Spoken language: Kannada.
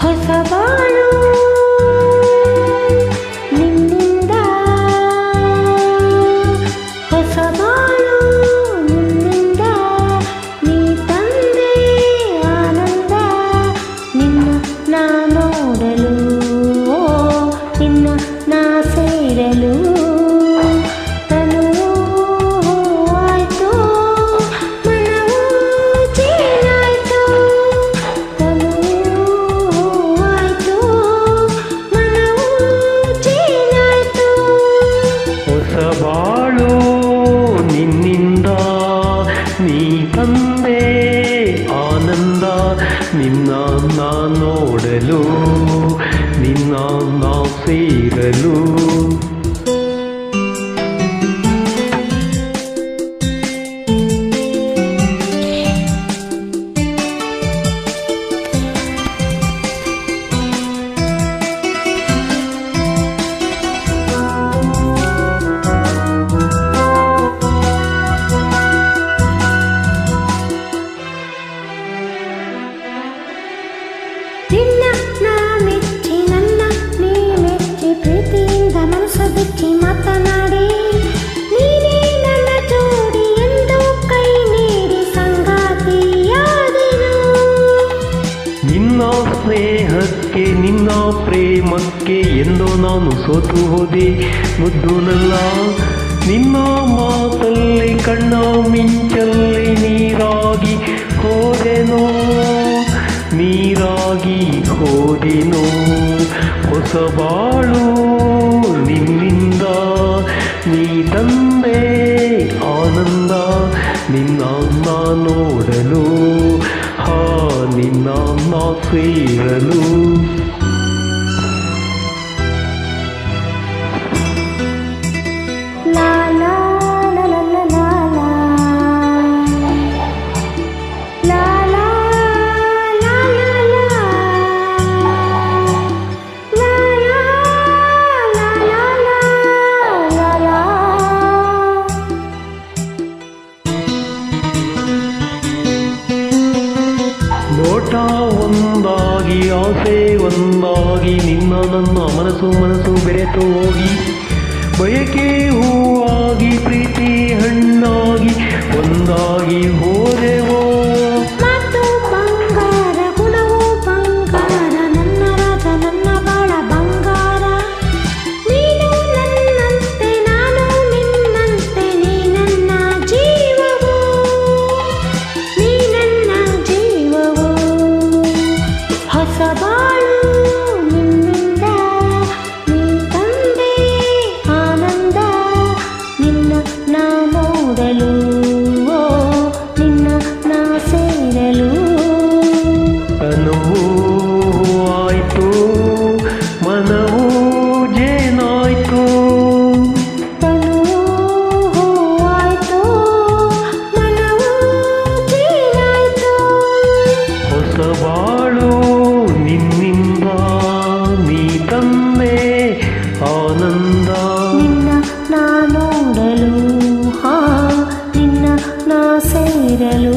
ಹೊಸ ಬಾಳು ನಿನ್ನಿಂದ ಹೊಸ ಸೇರಲು ನಿನ್ನ ಪ್ರೇಮಕ್ಕೆ ಎಂದೋ ನಾನು ಸೋತು ಹೋದೆ. ಮುದ್ದು ನಲ್ಲ ನಿನ್ನ ಮಾತಲ್ಲಿ ಕಣ್ಣ ಮಿಂಚಲ್ಲಿ ನೀರಾಗಿ ಹೋದೆನೋ. ನೀರಾಗಿ ಹೋದೆನೋ. ಹೊಸ ಬಾಳು ನಿನ್ನಿಂದ, ನೀ ತಂದೆ ಆನಂದ. ನಿನ್ನ ನೋಡಲು, ಹಾ, ನಿನ್ನ ಸೇರಲು. ಒಂದಾಗಿ ಆಸೆ ಒಂದಾಗಿ, ನಿನ್ನ ನನ್ನ ಮನಸ್ಸು ಮನಸ್ಸು ಬೆರೆತು ಹೋಗಿ. ಬಯಕೆ ಹೂವಾಗಿ, ಪ್ರೀತಿ ಹಣ್ಣಾಗಿ, ಒಂದಾಗಿ ಹೋದೆವೋ ಹೊಸ ನಿನ್ನಿಂದ ನೀ ತಂದೆ ಆನಂದ ನಿನ್ನ ನಾ ನೋಡಲು ಹಾ ನಿನ್ನ ನಾ ಸೇರಲು